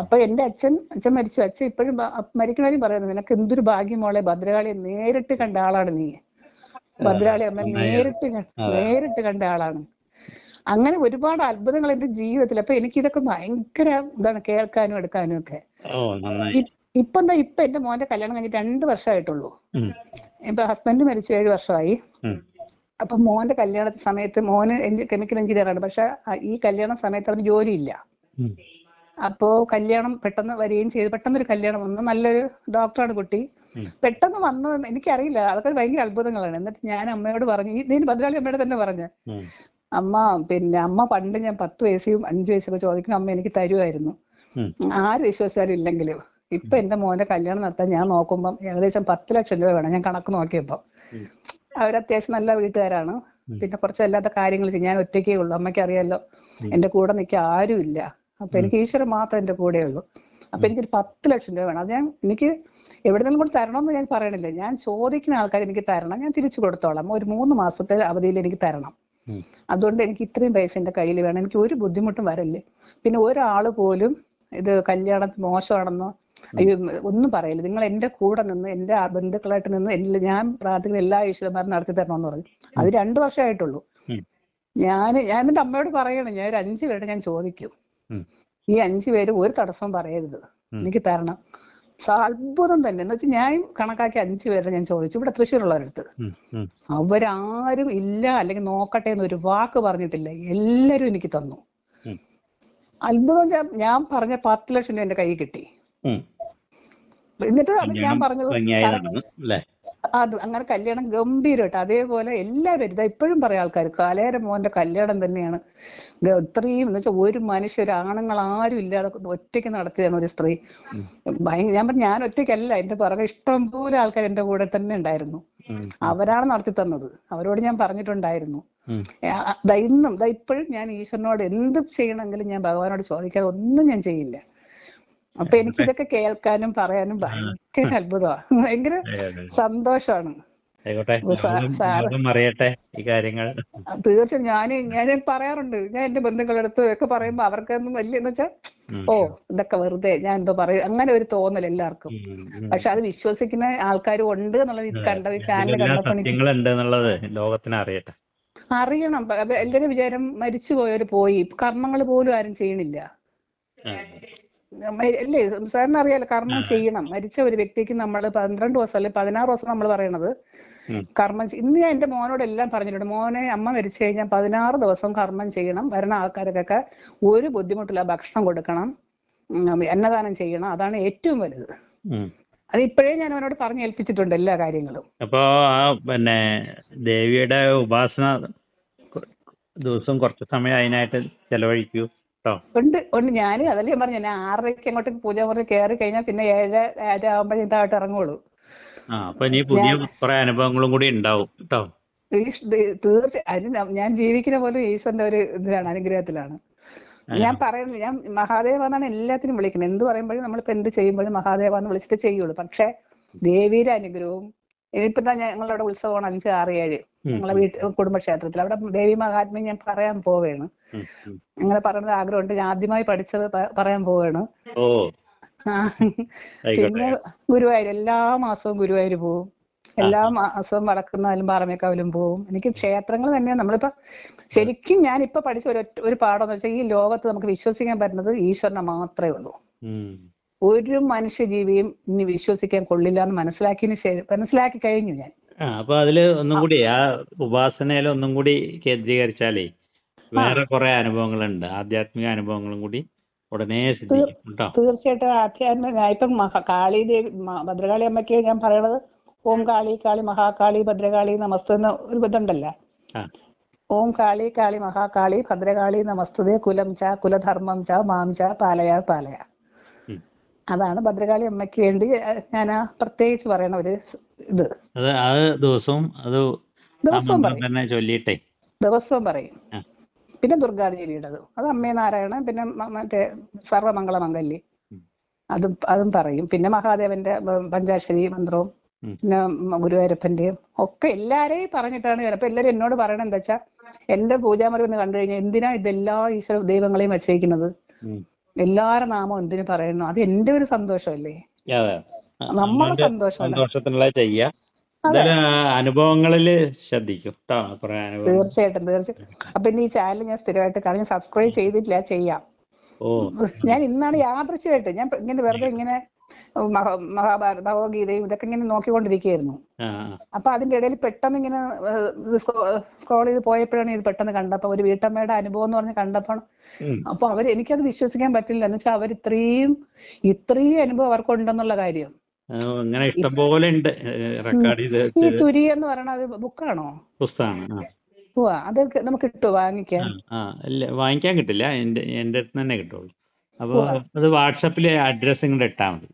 അപ്പൊ എന്റെ അച്ഛൻ അച്ഛൻ മരിച്ചു. അച്ഛൻ ഇപ്പോഴും മരിക്കുന്നവരും പറയുന്നു നിനക്ക് എന്തൊരു ഭാഗ്യം മോളെ ഭദ്രകാളിയെ നേരിട്ട് കണ്ട ആളാണ് നീ. ഭദ്രകാളി അമ്മ. നേരിട്ട് നേരിട്ട് കണ്ട ആളാണ്. അങ്ങനെ ഒരുപാട് അത്ഭുതങ്ങൾ എന്റെ ജീവിതത്തിൽ. അപ്പൊ എനിക്കിതൊക്കെ ഭയങ്കര ഇതാണ് കേൾക്കാനും എടുക്കാനും ഒക്കെ. ഇപ്പൊ എന്താ ഇപ്പൊ എന്റെ മോന്റെ കല്യാണം കഴിഞ്ഞിട്ട് രണ്ട് വർഷമായിട്ടുള്ളൂ. ഇപ്പൊ ഹസ്ബൻഡ് മരിച്ചു ഏഴ് വർഷമായി. അപ്പൊ മോന്റെ കല്യാണ സമയത്ത് മോന് കെമിക്കൽ എഞ്ചിനീയർ ആണ്. പക്ഷെ ഈ കല്യാണ സമയത്ത് അവന് ജോലിയില്ല. അപ്പോ കല്യാണം പെട്ടെന്ന് വരികയും ചെയ്തു. പെട്ടെന്ന് ഒരു കല്യാണം വന്നു. നല്ലൊരു ഡോക്ടറാണ് കുട്ടി. പെട്ടെന്ന് വന്നു. എനിക്കറിയില്ല. അതൊക്കെ ഭയങ്കര അത്ഭുതങ്ങളാണ്. എന്നിട്ട് ഞാൻ അമ്മയോട് പറഞ്ഞു. നീ ഭദ്രാളി അമ്മയോട് തന്നെ പറഞ്ഞു. അമ്മ പിന്നെ അമ്മ പണ്ട് ഞാൻ പത്ത് വയസ്സും അഞ്ച് വയസ്സൊക്കെ ചോദിക്കുന്ന അമ്മ എനിക്ക് തരുമായിരുന്നു ആര് വിശ്വസിച്ചാലും ഇല്ലെങ്കിലും ഇപ്പൊ എന്റെ മോന്റെ കല്യാണം നടത്താൻ ഞാൻ നോക്കുമ്പോൾ ഏകദേശം പത്ത് ലക്ഷം രൂപ വേണം ഞാൻ കണക്ക് നോക്കിയപ്പോൾ അവർ അവരത്യാവശ്യം നല്ല വീട്ടുകാരാണ്. പിന്നെ കുറച്ച് അല്ലാത്ത കാര്യങ്ങൾ ഞാൻ ഒറ്റയ്ക്കേ ഉള്ളൂ. അമ്മയ്ക്ക് അറിയാലോ എന്റെ കൂടെ നിൽക്കാൻ ഇല്ല. അപ്പൊ എനിക്ക് ഈശ്വരൻ മാത്രം എന്റെ കൂടെ ഉള്ളൂ. അപ്പൊ എനിക്കൊരു പത്ത് ലക്ഷം രൂപ വേണം. അത് ഞാൻ എനിക്ക് എവിടെ നിന്നും കൂടി തരണമെന്ന് ഞാൻ പറയണില്ല. ഞാൻ ചോദിക്കുന്ന ആൾക്കാർ എനിക്ക് തരണം. ഞാൻ തിരിച്ചു കൊടുത്തോളാം. ഒരു മൂന്ന് മാസത്തെ അവധിയിൽ എനിക്ക് തരണം. അതുകൊണ്ട് എനിക്ക് ഇത്രയും പൈസ എന്റെ കയ്യിൽ വേണം. എനിക്ക് ഒരു ബുദ്ധിമുട്ടും വരല്ലേ പിന്നെ ഒരാൾ പോലും ഇത് കല്യാണം മോശമാണെന്നോ അയ്യോ ഒന്നും പറയില്ല. നിങ്ങൾ എന്റെ കൂടെ നിന്ന് എന്റെ ആ ബന്ധുക്കളായിട്ട് നിന്ന് എല്ലാ ഞാൻ പ്രാർത്ഥിക്കുന്ന എല്ലാ ഈശ്വരന്മാരും നടത്തി തരണമെന്ന് പറഞ്ഞു. അത് രണ്ടു വർഷമായിട്ടുള്ളൂ. ഞാൻ ഞാൻ എന്റെ അമ്മയോട് പറയണം ഞാൻ ഒരു അഞ്ച് പേരുടെ ഞാൻ ചോദിക്കും. ഈ അഞ്ച് പേര് ഒരു തടസ്സവും പറയരുത്. എനിക്ക് തരണം. അത്ഭുതം തന്നെ. എന്ന് വെച്ചാൽ ഞാൻ കണക്കാക്കി അഞ്ച് പേരെ ഞാൻ ചോദിച്ചു. ഇവിടെ തൃശ്ശൂരുള്ളവരടുത്ത്. ഉള്ളവരുടെ അടുത്ത് അവരാരും ഇല്ല അല്ലെങ്കിൽ നോക്കട്ടെ എന്ന് ഒരു വാക്ക് പറഞ്ഞിട്ടില്ല. എല്ലാരും എനിക്ക് തന്നു. അത്ഭുതം ഞാൻ ഞാൻ പറഞ്ഞ പത്ത് ലക്ഷം രൂപ എന്റെ കയ്യിൽ കിട്ടി. എന്നിട്ട് ഞാൻ പറഞ്ഞത് അത് അങ്ങനെ കല്യാണം ഗംഭീരമായിട്ട്. അതേപോലെ എല്ലാവരും ഇതാ ഇപ്പോഴും പറയാം ആൾക്കാർ കലേര മോന്റെ കല്യാണം തന്നെയാണ്. ഇത്രയും എന്ന് വെച്ചാൽ ഒരു മനുഷ്യർ ആണുങ്ങൾ ആരും ഇല്ലാതെ ഒറ്റയ്ക്ക് നടത്തിയതാണ് ഒരു സ്ത്രീ. ഞാൻ പറഞ്ഞു ഞാൻ ഒറ്റയ്ക്കല്ല എന്റെ പുറകെ ഇഷ്ടം പോലെ ആൾക്കാർ എന്റെ കൂടെ തന്നെ ഉണ്ടായിരുന്നു. അവരാണ് നടത്തി തന്നത്. അവരോട് ഞാൻ പറഞ്ഞിട്ടുണ്ടായിരുന്നു. ഇന്നും ഇപ്പോഴും ഞാൻ ഈശ്വരനോട് എന്ത് ചെയ്യണമെങ്കിലും ഞാൻ ഭഗവാനോട് ചോദിക്കാതെ ഒന്നും ഞാൻ ചെയ്യില്ല. അപ്പൊ എനിക്കിതൊക്കെ കേൾക്കാനും പറയാനും ഭയങ്കര അത്ഭുതമാണ് ഭയങ്കര. സന്തോഷമാണ്. ആയിക്കോട്ടെ. അറിയട്ടെ ഈ കാര്യങ്ങൾ. തീർച്ചയായും ഞാൻ ഞാൻ പറയാറുണ്ട്. ഞാൻ എന്റെ ബന്ധുക്കളുടെ അടുത്ത് ഒക്കെ പറയുമ്പോ അവർക്കൊന്നും വലിയ എന്ന് വെച്ചാൽ ഓ ഇതൊക്കെ വെറുതെ ഞാൻ എന്തോ പറയും. അങ്ങനെ ഒരു തോന്നൽ എല്ലാവർക്കും. പക്ഷെ അത് വിശ്വസിക്കുന്ന ആൾക്കാരും ഉണ്ട് എന്നുള്ളത് ഇത് കണ്ട ഈ ചാനൽ കണ്ടപ്പോൾ ലോകത്തിന് അറിയട്ടെ. അറിയണം. എല്ലാവരും വിചാരം മരിച്ചു പോയവര് പോയി. കർമ്മങ്ങൾ പോലും ആരും ചെയ്യണില്ല. അല്ലേ സാറിന് അറിയാലോ കർമ്മം ചെയ്യണം. മരിച്ച ഒരു വ്യക്തിക്ക് നമ്മൾ പന്ത്രണ്ട് ദിവസം അല്ലെങ്കിൽ പതിനാറ് ദിവസം നമ്മൾ പറയണത്. കർമ്മം ഇന്ന് ഞാൻ എന്റെ മോനോട് എല്ലാം പറഞ്ഞിട്ടുണ്ട്. മോനെ അമ്മ മരിച്ചു കഴിഞ്ഞാൽ പതിനാറ് ദിവസം കർമ്മം ചെയ്യണം. വരുന്ന ആൾക്കാർക്കൊക്കെ ഒരു ബുദ്ധിമുട്ടില്ല. ഭക്ഷണം കൊടുക്കണം. അന്നദാനം ചെയ്യണം. അതാണ് ഏറ്റവും വലുത്. അത് ഇപ്പോഴേ ഞാൻ അവനോട് പറഞ്ഞു ഏൽപ്പിച്ചിട്ടുണ്ട് എല്ലാ കാര്യങ്ങളും. അപ്പോ ആ പിന്നെ ദേവിയുടെ ഉപാസന ദിവസം കുറച്ച് സമയം അതിനായിട്ട് ചെലവഴിക്കൂ ഉണ്ട് ഉണ്ട്. ഞാൻ അതല്ലേ പറഞ്ഞു ഞാൻ ആറരയ്ക്ക് അങ്ങോട്ട് പൂജ മുറി കയറി കഴിഞ്ഞാൽ പിന്നെ ഏഴ് ഏഴര ആകുമ്പോഴേ ഇതായിട്ട് ഇറങ്ങുള്ളൂ. ആ അപ്പൊ ഇനി പുതിയ കുറെ അനുഭവങ്ങളും കൂടി ഉണ്ടാവും കേട്ടോ. തീർച്ചയായും അതിന് ഞാൻ ജീവിക്കുന്ന പോലും ഈശ്വരന്റെ ഒരു ഇതിലാണ് അനുഗ്രഹത്തിലാണ്. ഞാൻ പറയുന്നത് ഞാൻ മഹാദേവ എന്നാണ് എല്ലാത്തിനും വിളിക്കുന്നത്. എന്ത് പറയുമ്പോഴും നമ്മളിപ്പോ എന്ത് ചെയ്യുമ്പോഴും മഹാദേവ എന്ന് വിളിച്ചിട്ട് ചെയ്യുള്ളൂ. പക്ഷെ ദേവിയുടെ അനുഗ്രഹവും ഇനിയിപ്പോ തന്നെ ഞങ്ങളുടെ ഉത്സവമാണ് അഞ്ച് ആറ് ഏഴ്. ഞങ്ങളെ വീട്ടിൽ കുടുംബക്ഷേത്രത്തിൽ. അവിടെ ദേവി മഹാത്മ്യം ഞാൻ പറയാൻ പോവേണ്. അങ്ങനെ പറയുന്നത് ആഗ്രഹമുണ്ട്. ഞാൻ ആദ്യമായി പഠിച്ചത് പറയാൻ പോവേണ്. പിന്നെ ഗുരുവായൂർ എല്ലാ മാസവും ഗുരുവായൂർ പോവും. എല്ലാ മാസവും വടക്കുന്നാലും പാറമേക്കാവിലും പോവും. എനിക്ക് ക്ഷേത്രങ്ങൾ തന്നെയാണ് നമ്മളിപ്പോ ശരിക്കും ഞാൻ ഇപ്പൊ പഠിച്ച ഒരു ഒരു പാഠം എന്ന് വെച്ചാൽ ഈ ലോകത്ത് നമുക്ക് വിശ്വസിക്കാൻ പറ്റുന്നത് ഈശ്വരനെ മാത്രമേ ഉള്ളൂ. ഒരു മനുഷ്യജീവിയും ഇനി വിശ്വസിക്കാൻ കൊള്ളില്ല എന്ന് മനസ്സിലാക്കിയതിന് ശേഷം മനസ്സിലാക്കി കഴിഞ്ഞു ഞാൻ. അപ്പൊ അതിൽ ഒന്നും കൂടി ആ ഉപാസനയിൽ ഒന്നും കൂടി കേന്ദ്രീകരിച്ചാലേ വേറെ കുറെ അനുഭവങ്ങളുണ്ട്. ആധ്യാത്മിക അനുഭവങ്ങളും കൂടി ഉടനെ സിദ്ധിക്കും തീർച്ചയായിട്ടും ആധ്യാത്മിക ഇപ്പം കാളി ദേവി ഭദ്രകാളി അമ്മയ്ക്ക് ഞാൻ പറയണത് ഓം കാളി കാളി മഹാകാളി ഭദ്രകാളി നമസ്തേ എന്ന ഒരു ബന്ധമുണ്ടല്ലോ ഓം കാളി കാളി മഹാകാളി ഭദ്രകാളി നമസ്തേ കുലം ച കുലധർമ്മം ച മാം ച പാലയ പാലയ. അതാണ് ഭദ്രകാളി അമ്മയ്ക്ക് വേണ്ടി ഞാൻ പ്രത്യേകിച്ച് പറയണ ഒരു ഇത്. ദിവസവും ദിവസവും പറയും. പിന്നെ ദുർഗാദേവിയുടേത്. അത് അമ്മേ നാരായണ പിന്നെ മറ്റേ സർവമംഗള മംഗല്യ അതും അതും പറയും. പിന്നെ മഹാദേവന്റെ പഞ്ചാക്ഷരി മന്ത്രവും പിന്നെ ഗുരുവായൂരപ്പന്റെയും ഒക്കെ എല്ലാരെയും പറഞ്ഞിട്ടാണ് അപ്പൊ എല്ലാരും എന്നോട് പറയണത് എന്താ വെച്ചാ എന്റെ പൂജാമുറി ഒന്ന് കണ്ടു കഴിഞ്ഞാൽ എന്തിനാ ഇതെല്ലാ ഈശ്വര ദൈവങ്ങളെയും വച്ചേക്കുന്നത്. എല്ലാവരുടെ നാമം എന്തിനു പറയുന്നു? അത് എന്റെ ഒരു സന്തോഷമല്ലേ? നമ്മുടെ അവന്റെ അനുഭവങ്ങളിൽ ശ്രദ്ധിക്കും തീർച്ചയായിട്ടും തീർച്ചയായിട്ടും. അപ്പൊ ഈ ചാനൽ ഞാൻ സ്ഥിരമായിട്ട് കാരണം സബ്സ്ക്രൈബ് ചെയ്തിട്ടില്ല ചെയ്യാം. ഞാൻ ഇന്നാണ് യാദൃശ്യമായിട്ട് ഞാൻ ഇങ്ങനെ വെറുതെ ഇങ്ങനെ മഹ- മഹാഭാരത ഭഗവത്ഗീതയും ഇതൊക്കെ ഇങ്ങനെ നോക്കിക്കൊണ്ടിരിക്കുകയായിരുന്നു. അപ്പൊ അതിന്റെ ഇടയിൽ പെട്ടെന്ന് ഇങ്ങനെ സ്ക്രോൾ ചെയ്ത് പോയപ്പോഴാണ് ഇത് പെട്ടെന്ന് കണ്ടപ്പോ ഒരു വീട്ടമ്മയുടെ അനുഭവം എന്ന് പറഞ്ഞ് കണ്ടപ്പോൾ. അപ്പൊ അവർ എനിക്കത് വിശ്വസിക്കാൻ പറ്റില്ല. എന്ന് വെച്ചാൽ അവർ ഇത്രയും ഇത്രയും അനുഭവം അവർക്കുണ്ടെന്നുള്ള കാര്യം. ആ, ഇഷ്ടം പോലെ ഉണ്ട്. റെക്കോർഡ് ചെയ്ത് ഈ വെച്ച് തുരി എന്ന് പറയണത് ബുക്കാണോ? പുസ്തകമാണ് ഓ അത് നമുക്ക് കിട്ടുമോ വാങ്ങിക്കാൻ? ആ ആ ഇല്ല വാങ്ങിക്കാൻ കിട്ടില്ല. എന്റെ എന്റെ അടുത്ത് തന്നെ കിട്ടുള്ളൂ. അപ്പോൾ അത് വാട്സപ്പിൽ അഡ്രസ്സ് ഇങ്ങോട്ട് ഇട്ടാൽ മതി.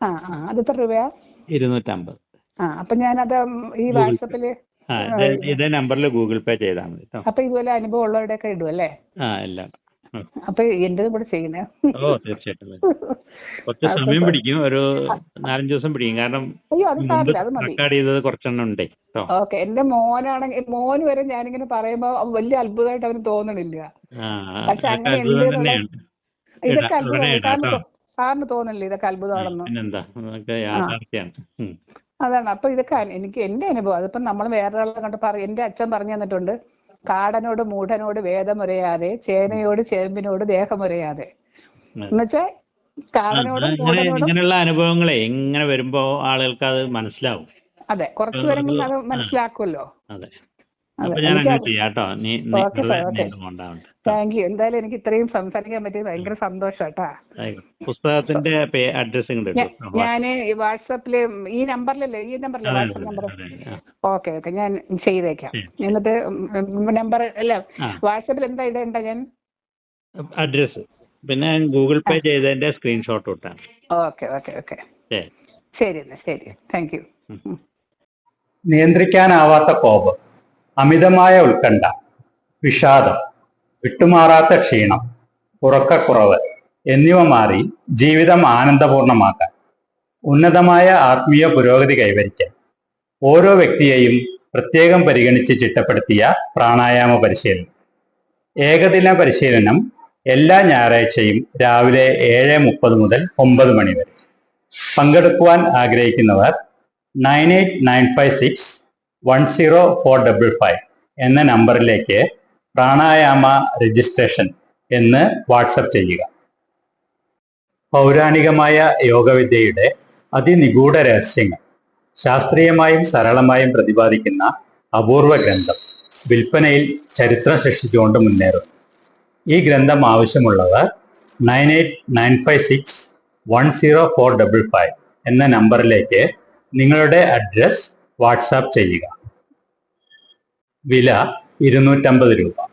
ആ ആ അത് എത്ര രൂപയാ? ഇരുന്നൂറ്റമ്പത്. ആ അപ്പൊ ഞാനത് ഈ വാട്സപ്പിൽ ആ ഇത് ഇതേ നമ്പറിൽ ഗൂഗിൾ പേ ചെയ്താൽ മതി കേട്ടോ അപ്പൊ ഇതുപോലെ അനുഭവം ഉള്ളവരുടെയൊക്കെ ഇടും അല്ലേ? ആ എല്ലാം. അപ്പൊ എന്റെ കൂടെ ചെയ്യണേ ഓ തീർച്ചയായിട്ടും. കുറച്ച് സമയം പിടിക്കും. ഒരു നാലഞ്ച് ദിവസം പിടിക്കും. കാരണം അയ്യോ അത് മുമ്പ് അത് മതി. റെക്കോർഡ് ചെയ്തത് കുറച്ചെണ്ണം ഉണ്ടേ. ഓക്കെ എന്റെ മോനാണെങ്കിൽ മോന് വരെ ഞാനിങ്ങനെ പറയുമ്പോ വലിയ അത്ഭുതമായിട്ട് അവന് തോന്നണില്ല. ആ പക്ഷെ അങ്ങനെ ഇതൊക്കെ അത്ഭുതമാണ് സാറിന് തോന്നില്ല ഇതൊക്കെ അത്ഭുതമാണെന്ന്. അതാണ്. അപ്പൊ ഇതൊക്കെ എനിക്ക് എന്റെ അനുഭവം. അതിപ്പോ നമ്മൾ വേറൊരാളെ കണ്ട് പറ എന്റെ അച്ഛൻ പറഞ്ഞു തന്നിട്ടുണ്ട്. കാടനോട് മൂഢനോട് വേദമുരയാതെ ചേനയോട് ചേമ്പിനോട് ദേഹമുരയാതെ. എന്നുവെച്ചാൽ കാടനോടും ഇങ്ങനെയുള്ള അനുഭവങ്ങളെ ഇങ്ങനെ വരുമ്പോ ആളുകൾക്ക് അത് മനസ്സിലാവും. അതെ കുറച്ച് പേരെങ്കിലും അത് മനസ്സിലാക്കുമല്ലോ അപ്പൊ ഞാൻ അങ്ങനെ നീ താങ്ക് യു എന്തായാലും എനിക്ക് ഇത്രയും സംസാരിക്കാൻ പറ്റിയത് ഭയങ്കര സന്തോഷം കേട്ടാ. പുസ്തകത്തിന്റെ അഡ്രസ് ഇങ്ങോട്ട് ഞാ- ഇട്ടു. ഞാൻ ഈ വാട്സാപ്പിൽ ഈ നമ്പറിലല്ലേ? ഈ നമ്പറിലെ വാട്സാപ്പ് നമ്പർ ഓക്കെ ഓക്കെ ഞാൻ ചെയ്തേക്കാം. എന്നിട്ട് നമ്പർ അല്ല. വാട്സാപ്പിൽ എന്താ ഇടേണ്ട ഞാൻ? അഡ്രസ് പിന്നെ ഗൂഗിൾ പേ ചെയ്തതിന്റെ സ്ക്രീൻഷോട്ട് ഇട്ടാണ് ഓക്കെ ഓക്കെ ഓക്കെ ശരി. ശരി എന്നാ ശരി. താങ്ക് യു നിയന്ത്രിക്കാനാവാത്ത കോപം. അമിതമായ ഉത്കണ്ഠ വിഷാദം വിട്ടുമാറാത്ത ക്ഷീണം ഉറക്കക്കുറവ് എന്നിവ മാറി ജീവിതം ആനന്ദപൂർണമാക്കാൻ ഉന്നതമായ ആത്മീയ പുരോഗതി കൈവരിക്കാൻ ഓരോ വ്യക്തിയെയും പ്രത്യേകം പരിഗണിച്ച് ചിട്ടപ്പെടുത്തിയ പ്രാണായാമ പരിശീലനം. ഏകദിന പരിശീലനം എല്ലാ ഞായറാഴ്ചയും രാവിലെ ഏഴ് മുപ്പത് മുതൽ ഒമ്പത് മണി വരെ. പങ്കെടുക്കുവാൻ ആഗ്രഹിക്കുന്നവർ nine eight nine five six one zero four double five എന്ന നമ്പറിലേക്ക് പ്രാണായാമ രജിസ്ട്രേഷൻ എന്ന് വാട്സപ്പ് ചെയ്യുക. പൗരാണികമായ യോഗവിദ്യയുടെ അതിനിഗൂഢ രഹസ്യങ്ങൾ ശാസ്ത്രീയമായും സരളമായും പ്രതിപാദിക്കുന്ന അപൂർവ ഗ്രന്ഥം വിൽപ്പനയിൽ ചരിത്രം സൃഷ്ടിച്ചുകൊണ്ട് മുന്നേറുന്നു. ഈ ഗ്രന്ഥം ആവശ്യമുള്ളവർ nine eight nine five six one zero four double five എന്ന നമ്പറിലേക്ക് നിങ്ങളുടെ അഡ്രസ് വാട്സാപ്പ് ചെയ്യുക. വില ഇരുന്നൂറ്റമ്പത് രൂപ.